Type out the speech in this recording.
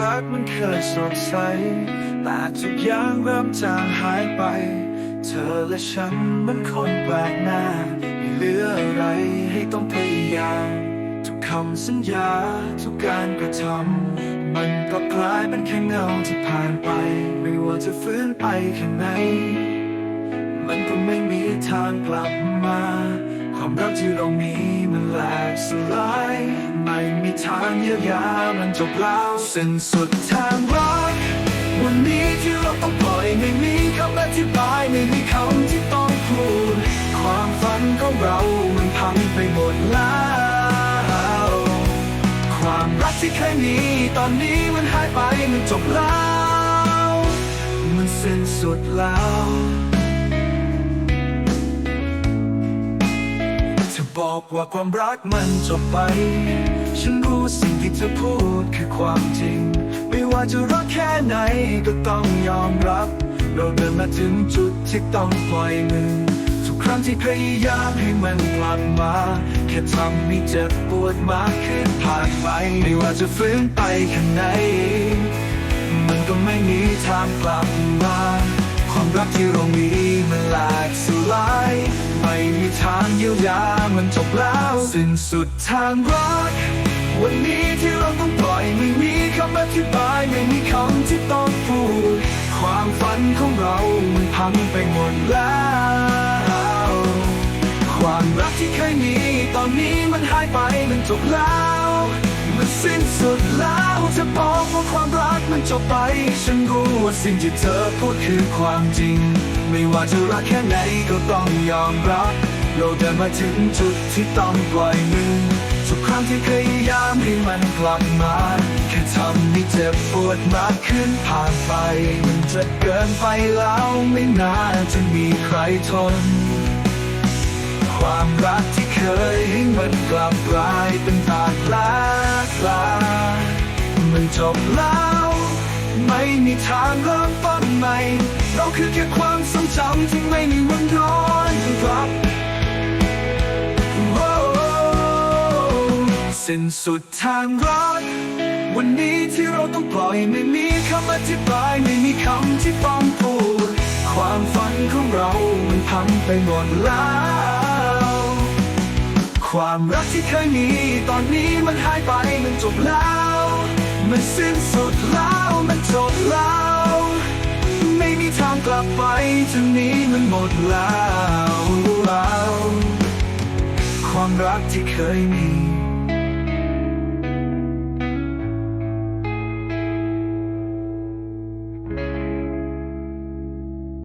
รักมันเคยสดใส แต่ทุกอย่างเริ่มจางหายไป เธอและฉันเหมันคนแปลกหน้าไม่เหลืออะไรให้ต้องพยายาม ทุกคำสัญญา ทุกการกระทำมันก็กลายเป็นแค่เงาที่ผ่านไป ไม่ว่าจะฟื้นไปแค่ไหน มันก็ไม่มีทางกลับมา ความรักที่เรามีมันแหลกสลาย ไม่มีทางเยียวยามันจบแล้วสิ้นสุดทางรัก วันนี้ที่เราต้องปล่อยไม่มีคำอธิบายไม่มีคำที่ต้องพูด ความฝันของเรามันพังไปหมดแล้ว ความรักที่เคยมีตอนนี้มันหายไปมันจบแล้ว มันสิ้นสุดแล้วเธอบอกว่าความรักมันจบไป ฉันรู้สิ่งที่เธอพูดคือความจริง ไม่ว่าจะรักแค่ไหนก็ต้องยอมรับ เราเดินมาถึงจุดที่ต้องปล่อยมือ ทุกครั้งที่พยายามให้มันกลับมา แค่ทำให้เจ็บปวดมากขึ้นผ่านไป ไม่ว่าจะฟื้นไปแค่ไหน มันก็ไม่มีทางกลับมา ความรักที่เรามีมันหลกสลาย ไม่มีทางเยียวยามันจบแล้วสิ้นสุดทางรัก วันนี้ที่เราต้องปล่อยไม่มีคำอธิบายไม่มีคำที่ต้องพูด ความฝันของเรามันพังไปหมดแล้ว ความรักที่เคยมีตอนนี้มันหายไปมันจบแล้ว มันสิ้นสุดแล้ว จบไปฉันรู้ว่าสิ่งที่เธอพูดคือความจริง ไม่ว่าจะรักแค่ไหนก็ต้องยอมรับเราเดินมาถึงจุดที่ต้องปล่อยมือทุกครั้งที่พยายามให้มันกลับมาแค่ทำให้เจ็บปวดมากขึ้นผ่านไป มันจะเกินไปแล้วไม่น่าจะมีใครทน ความรักที่เคยให้มันกลับกลายเป็นบาดแผลกลามันจบแล้ว ไม่มีทางเริ่มต้นใหม่ เราคือแค่ความทรงจำที่ไม่มีวันย้อนกลับสิ้นสุดทางรักวันนี้ที่เราต้องปล่อยไม่มีคำอธิบายไม่มีคำที่ต้องพูด ความฝันของเรามันพังไปหมดแล้ว ความรักที่เคยมีตอนนี้มันหายไปมันจบแล้ว มันสิ้นสุดแล้ว ไปจนนี้มันหมดแล้ว ความรักที่เคยมี